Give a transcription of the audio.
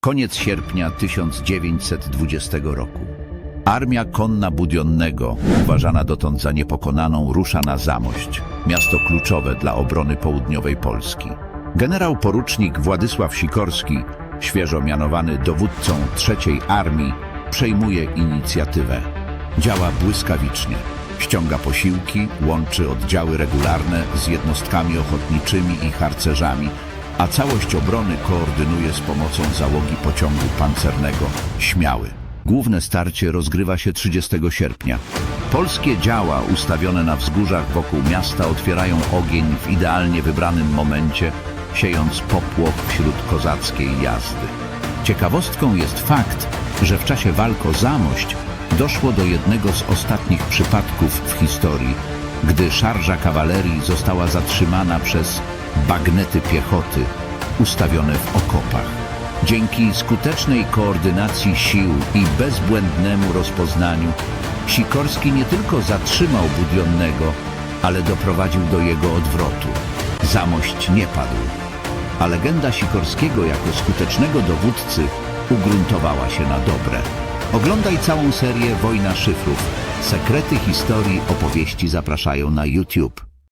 Koniec sierpnia 1920 roku. Armia konna Budionnego, uważana dotąd za niepokonaną, rusza na Zamość, miasto kluczowe dla obrony południowej Polski. Generał porucznik Władysław Sikorski, świeżo mianowany dowódcą trzeciej armii, przejmuje inicjatywę. Działa błyskawicznie. Ściąga posiłki, łączy oddziały regularne z jednostkami ochotniczymi i harcerzami, a całość obrony koordynuje z pomocą załogi pociągu pancernego Śmiały. Główne starcie rozgrywa się 30 sierpnia. Polskie działa ustawione na wzgórzach wokół miasta otwierają ogień w idealnie wybranym momencie, siejąc popłoch wśród kozackiej jazdy. Ciekawostką jest fakt, że w czasie walk o Zamość doszło do jednego z ostatnich przypadków w historii, gdy szarża kawalerii została zatrzymana przez bagnety piechoty ustawione w okopach. Dzięki skutecznej koordynacji sił i bezbłędnemu rozpoznaniu Sikorski nie tylko zatrzymał Budionnego, ale doprowadził do jego odwrotu. Zamość nie padł, a legenda Sikorskiego jako skutecznego dowódcy ugruntowała się na dobre. Oglądaj całą serię Wojna Szyfrów. Sekrety historii opowieści zapraszają na YouTube.